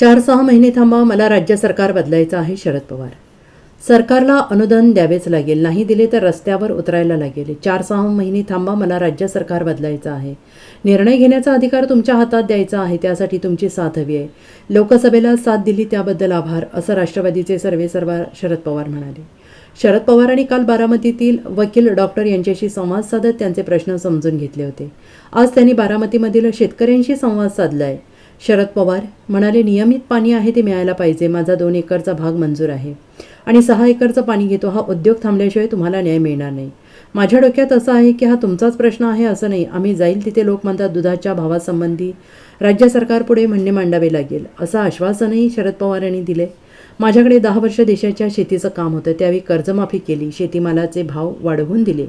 चार सहा महिने थांबा मला राज्य सरकार बदलायचं आहे शरद पवार. सरकारला अनुदान द्यावेच लागेल नाही दिले तर रस्त्यावर उतरायला लागेल. चार सहा महिने थांबा मला राज्य सरकार बदलायचं आहे. निर्णय घेण्याचा अधिकार तुमच्या हातात द्यायचा आहे त्यासाठी तुमची साथ हवी आहे. लोकसभेला साथ दिली त्याबद्दल आभार असं राष्ट्रवादीचे सर्वेसर्वा शरद पवार म्हणाले. शरद पवारांनी काल बारामतीतील वकील डॉक्टर यांच्याशी संवाद साधत त्यांचे प्रश्न समजून घेतले होते. आज त्यांनी बारामतीमधील शेतकऱ्यांशी संवाद साधला आहे शरद पवार म्हणाले नियमित पाणी आहे ते मिळायला पाहिजे. माझा दोन एकरचा भाग मंजूर आहे. आणि सहा एकरचं पाणी घेतो. हा उद्योग थांबल्याशिवाय तुम्हाला न्याय मिळणार नाही. माझ्या डोक्यात असं आहे की हा तुमचाच प्रश्न आहे असं नाही. आम्ही जाईल तिथे लोक म्हणतात दुधाच्या भावासंबंधी राज्य सरकारपुढे म्हणणे मांडावे लागेल. असं आश्वासनही शरद पवार यांनी दिले. माझ्याकडे दहा वर्ष देशाच्या शेतीचं काम होतं. त्यावेळी कर्जमाफी केली. शेतीमालाचे भाव वाढवून दिले.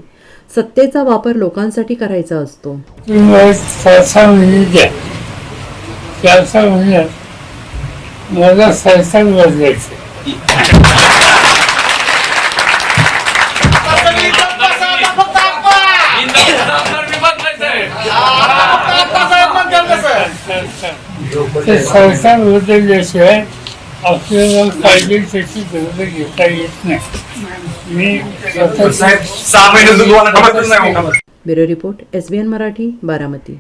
सत्तेचा वापर लोकांसाठी करायचा असतो. सहसा म्हणजे मला सहसा बदलायचं ते सहसा बदलल्याशिवाय आपल्याला त्याची गरज घेता येत नाही. मी स्वतः साहेब सहा महिने दूध वाला खबर नाही bureau report S B N Marathi Baramati.